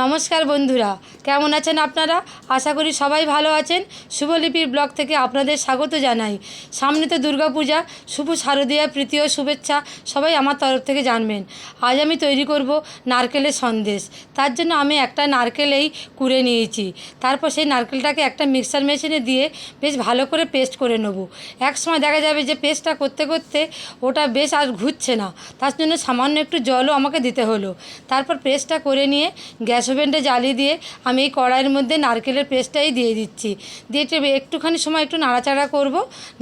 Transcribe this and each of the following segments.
নমস্কার বন্ধুরা, কেমন আছেন আপনারা? আশা করি সবাই ভালো আছেন। শুভলিপির ব্লগ থেকে আপনাদের স্বাগত জানাই। সামনে তো দুর্গাপূজা শুভ শারদীয়া প্রীতি ও শুভেচ্ছা সবাই আমার তরফ থেকে জানবেন। আজ আমি তৈরি করব নারকেলের সন্দেশ। তার জন্য আমি একটা নারকেলেই কুড়ে নিয়েছি। তারপর সেই নারকেলটাকে একটা মিক্সার মেশিনে দিয়ে বেশ ভালো করে পেস্ট করে নেব। এক সময় দেখা যাবে যে পেস্টটা করতে করতে ওটা বেশ আর ঘুরছে না। তার জন্য সামান্য একটু জলও আমাকে দিতে হলো। তারপর পেস্টটা করে নিয়ে গ্যাস ওভেনটা জ্বালিয়ে দিয়ে আমি এই কড়াইয়ের মধ্যে নারকেলের পেস্টটাই দিয়ে দিচ্ছি। দিয়ে একটু একটুখানি সময় একটু নাড়াচাড়া করব।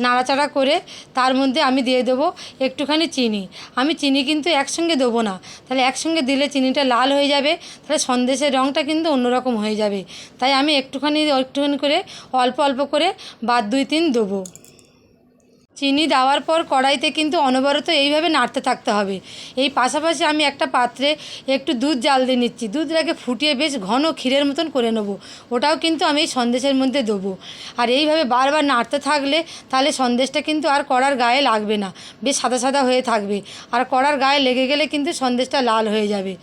নাড়াচাড়া করে তার মধ্যে আমি দিয়ে দেবো একটুখানি চিনি। আমি চিনি কিন্তু একসঙ্গে দেবো না। তাহলে একসঙ্গে দিলে চিনিটা লাল হয়ে যাবে, তাহলে সন্দেশের রঙটা কিন্তু অন্যরকম হয়ে যাবে। তাই আমি একটুখানি একটুখানি করে অল্প অল্প করে বাদ দুই তিন দেবো। চিনি দেওয়ার পর কড়াইতে কিন্তু অনবরত এইভাবে নাড়তে থাকতে হবে। এই পাশাপাশি আমি একটা পাত্রে একটু দুধ জাল দিয়ে নিচ্ছি। দুধটাকে ফুটিয়ে বেশ ঘন ক্ষীরের মতন করে নেব। ওটাও কিন্তু আমি এই সন্দেশের মধ্যে দেবো। আর এইভাবে বারবার নাড়তে থাকলে তাহলে সন্দেশটা কিন্তু আর কড়ার গায়ে লাগবে না। বেশ সাদা সাদা হয়ে থাকবে। আর কড়ার গায়ে লেগে গেলে কিন্তু সন্দেশটা লাল হয়ে যাবে।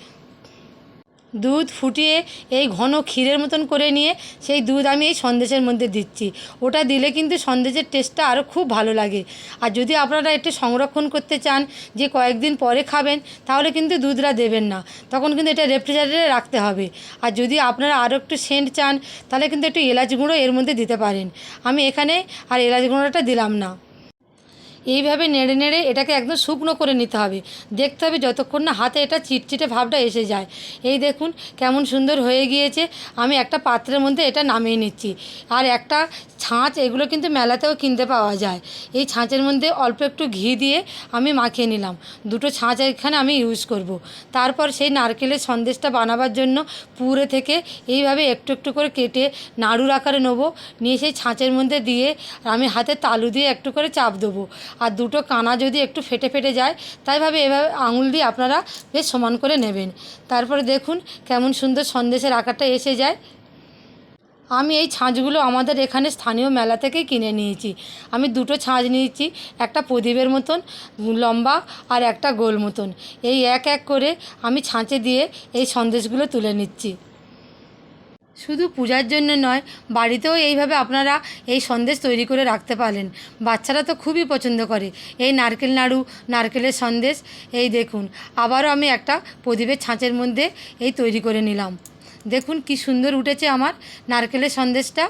দুধ ফুটিয়ে এই ঘন ক্ষীরের মতন করে নিয়ে সেই দুধ আমি এই সন্দেশের মধ্যে দিচ্ছি। ওটা দিলে কিন্তু সন্দেশের টেস্টটা আরও খুব ভালো লাগে। আর যদি আপনারা একটু সংরক্ষণ করতে চান, যে কয়েকদিন পরে খাবেন, তাহলে কিন্তু দুধটা দেবেন না। তখন কিন্তু এটা রেফ্রিজারেটরে রাখতে হবে। আর যদি আপনারা আরও একটু সেন্ট চান, তাহলে কিন্তু একটু এলাচ গুঁড়ো এর মধ্যে দিতে পারেন। আমি এখানে আর এলাচ গুঁড়োটা দিলাম না। এইভাবে নেড়ে নেড়ে এটাকে একদম শুকনো করে নিতে হবে। দেখতে হবে যতক্ষণ না হাতে এটা চিটচিটে ভাবটা এসে যায়। এই দেখুন কেমন সুন্দর হয়ে গিয়েছে। আমি একটা পাত্রের মধ্যে এটা নামিয়ে নিচ্ছি। আর একটা ছাঁচ, এগুলো কিন্তু মেলাতেও কিনতে পাওয়া যায়। এই ছাঁচের মধ্যে অল্প একটু ঘি দিয়ে আমি মাখিয়ে নিলাম। দুটো ছাঁচ এখানে আমি ইউজ করব। তারপর সেই নারকেলের সন্দেশটা বানাবার জন্য পুরে থেকে এইভাবে একটু একটু করে কেটে নাড়ুর আকারে নেব। নিয়ে সেই ছাঁচের মধ্যে দিয়ে আমি হাতে তালু দিয়ে একটু করে চাপ দেবো। আর দুটো কানা যদি একটু ফেটে ফেটে যায়, তাই ভাবে এভাবে আঙুল দিয়ে আপনারা বেশ সমান করে নেবেন। তারপরে দেখুন কেমন সুন্দর সন্দেশের আকারটা এসে যায়। আমি এই ছাঁচগুলো আমাদের এখানে স্থানীয় মেলা থেকেই কিনে নিয়েছি। আমি দুটো ছাঁচ নিয়েছি, একটা প্রদীপের মতন, লম্বা আর একটা গোল মতন। এই এক এক করে আমি ছাঁচে দিয়ে এই সন্দেশগুলো তুলে নিচ্ছি। শুধু পূজার জন্য নয়, বাড়িতেও এইভাবে আপনারা এই সন্দেশ তৈরি করে রাখতে পারেন। বাচ্চারা তো খুবই পছন্দ করে। এই নারকেল নাড়ু, নারকেলের সন্দেশ, এই দেখুন, আবারও আমি একটা প্রদীপের ছাঁচের মধ্যে এই তৈরি করে নিলাম। দেখুন কি সুন্দর উঠেছে আমার নারকেলের সন্দেশটা।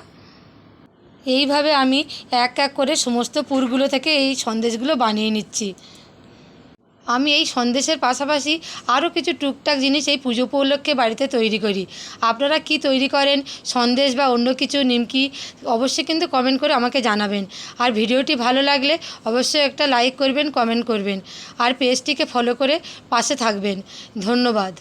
এইভাবে আমি এক এক করে সমস্ত পুরগুলো থেকে এই সন্দেশগুলো বানিয়ে নিচ্ছি। আমি এই সন্দেশের পাশাপাশি আরও কিছু টুকটাক জিনিস এই পুজো উপলক্ষে বাড়িতে তৈরি করি। আপনারা কি তৈরি করেন, সন্দেশ বা অন্য কিছু নিমকি, অবশ্যই কিন্তু কমেন্ট করে আমাকে জানাবেন। আর ভিডিওটি ভালো লাগলে অবশ্যই একটা লাইক করবেন কমেন্ট করবেন। আর পেজটিকে ফলো করে পাশে থাকবেন। ধন্যবাদ।